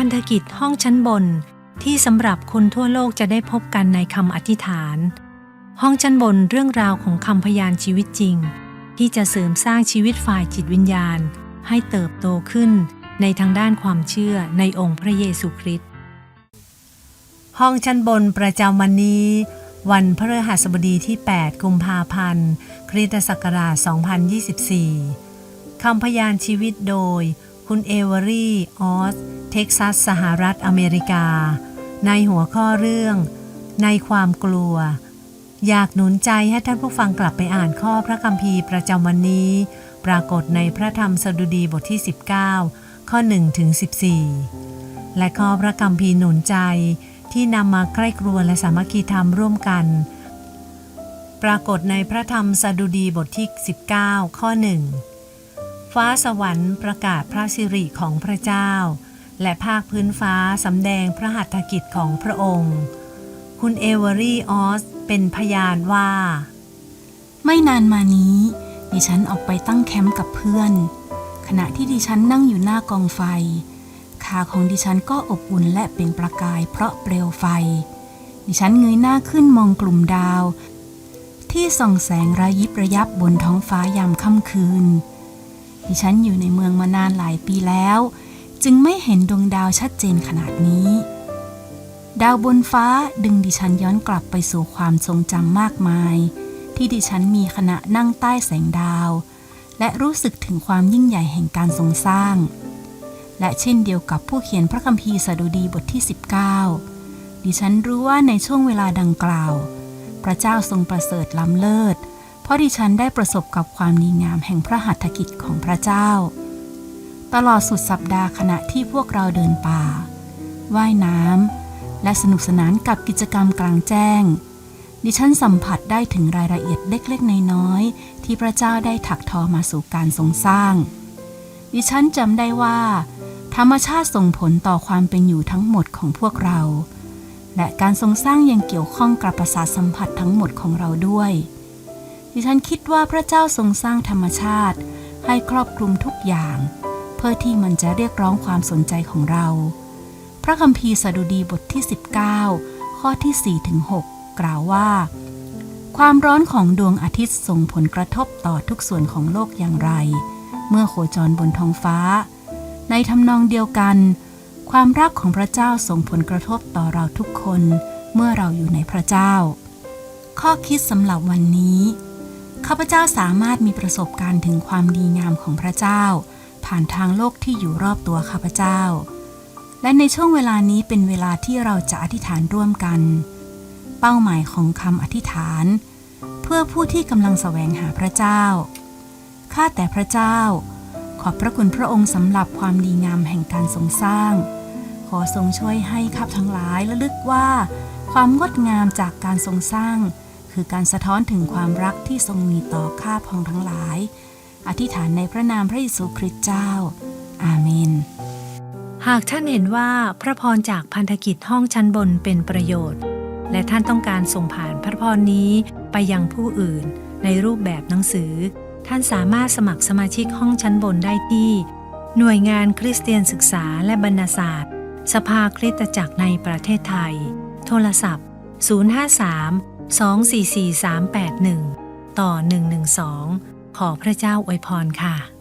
พันธกิจห้องชั้นบน ที่สำหรับคนทั่วโลกจะได้พบกันในคำอธิษฐาน ห้องชั้นบนเรื่องราวของคำพยานชีวิตจริง ที่จะเสริมสร้างชีวิตฝ่ายจิตวิญญาณ ให้เติบโตขึ้นในทางด้านความเชื่อในองค์พระเยซูคริสต์ห้องชั้นบนประจำวันนี้ วันพฤหัสบดีที่ 8 กุมภาพันธ์ คริสตศักราช 2024 คำพยานชีวิตโดย คุณเอเวอรี่ ออส เท็กซัส สหรัฐอเมริกา ในหัวข้อเรื่อง ในความกลัว อยากหนุนใจให้ท่านผู้ฟังกลับไปอ่านข้อพระคัมภีร์ประจำวันนี้ ปรากฏในพระธรรมสดุดีบทที่ 19 ข้อ1ถึง14 และข้อพระคัมภีร์หนุนใจที่นำมาใกล้ครัวและสามัคคีธรรมร่วมกัน ปรากฏในพระธรรมสดุดีบทที่ 19 ข้อ 1 ฟ้าสวรรค์ประกาศพระสิริของพระเจ้า และภาคพื้นฟ้าสำแดงพระหัตถกิจของพระองค์ คุณเอเวอรี่ออสเป็นพยานว่า ไม่นานมานี้ ดิฉันออกไปตั้งแคมป์กับเพื่อน ขณะที่ดิฉันนั่งอยู่หน้ากองไฟ ขาของดิฉันก็อบอุ่นและเปล่งประกายเพราะเปลวไฟ ดิฉันเงยหน้าขึ้นมองกลุ่มดาว ที่ส่องแสงระยิบระยับบนท้องฟ้ายามค่ำคืน ดิฉันอยู่ในเมืองมานานหลายปีแล้ว จึงไม่เห็นดวงดาวชัดเจนขนาดนี้ ดาวบนฟ้าดึงดิฉันย้อนกลับไปสู่ความทรงจำมากมาย ที่ดิฉันมีขณะนั่งใต้แสงดาว และรู้สึกถึงความยิ่งใหญ่แห่งการทรงสร้าง และเช่นเดียวกับผู้เขียนพระคัมภีร์สดุดีบทที่ 19 ดิฉันรู้ว่าในช่วงเวลาดังกล่าว พระเจ้าทรงประเสริฐล้ำเลิศ เพราะดิฉันได้ประสบกับความดีงามแห่งพระหัตถกิจของพระเจ้า ตลอดสุดสัปดาห์ขณะที่พวกเราเดินป่า ว่ายน้ำและสนุกสนานกับกิจกรรมกลางแจ้ง ดิฉันสัมผัสได้ถึงรายละเอียดเล็กๆน้อยๆที่พระเจ้าได้ถักทอมาสู่การทรงสร้าง ดิฉันจำได้ว่า ธรรมชาติส่งผลต่อความเป็นอยู่ทั้งหมดของพวกเราและการทรงสร้างยังเกี่ยวข้องกับประสาทสัมผัสทั้งหมดของเราด้วย ดิฉันคิดว่าพระเจ้าทรงสร้างธรรมชาติ ให้ครอบคลุมทุกอย่าง เพื่อที่มันจะเรียกร้องความสนใจของเรา พระคัมภีร์สดุดีบทที่ 19 ข้อที่4ถึง6กล่าวว่า ความร้อนของดวงอาทิตย์ส่งผลกระทบต่อทุกส่วนของโลกอย่างไร เมื่อโคจรบนท้องฟ้า ในทำนองเดียวกัน ความรักของพระเจ้าส่งผลกระทบต่อเราทุกคน เมื่อเราอยู่ในพระเจ้า ข้อคิดสำหรับวันนี้ ข้าพเจ้าสามารถมีประสบการณ์ถึงความดีงามของพระเจ้า ผ่านทางโลกที่อยู่รอบตัวข้าพเจ้า และในช่วงเวลานี้เป็นเวลาที่เราจะอธิษฐานร่วมกัน เป้าหมายของคำอธิษฐาน เพื่อผู้ที่กำลังแสวงหาพระเจ้า ข้าแต่พระเจ้า ขอบพระคุณพระองค์สำหรับความดีงามแห่งการทรงสร้าง ขอทรงช่วยให้ข้าทั้งหลายระลึกว่า ความงดงามจากการทรงสร้าง คือการสะท้อนถึงความรักที่ทรงมีต่อข้าพองทั้งหลาย อธิษฐานในพระนามพระเยซูคริสต์เจ้า อาเมน หากท่านเห็นว่าพระพรจากพันธกิจห้องชั้นบนเป็นประโยชน์ และท่านต้องการส่งผ่านพระพรนี้ไปยังผู้อื่น ในรูปแบบหนังสือ ท่านสามารถสมัครสมาชิกห้องชั้นบนได้ที่ หน่วยงานคริสเตียนศึกษาและบรรณาศาสตร์ สภาคริสตจักรในประเทศไทย โทรศัพท์ 053 244 381 ต่อ 112 ขอพระเจ้าอวยพรค่ะ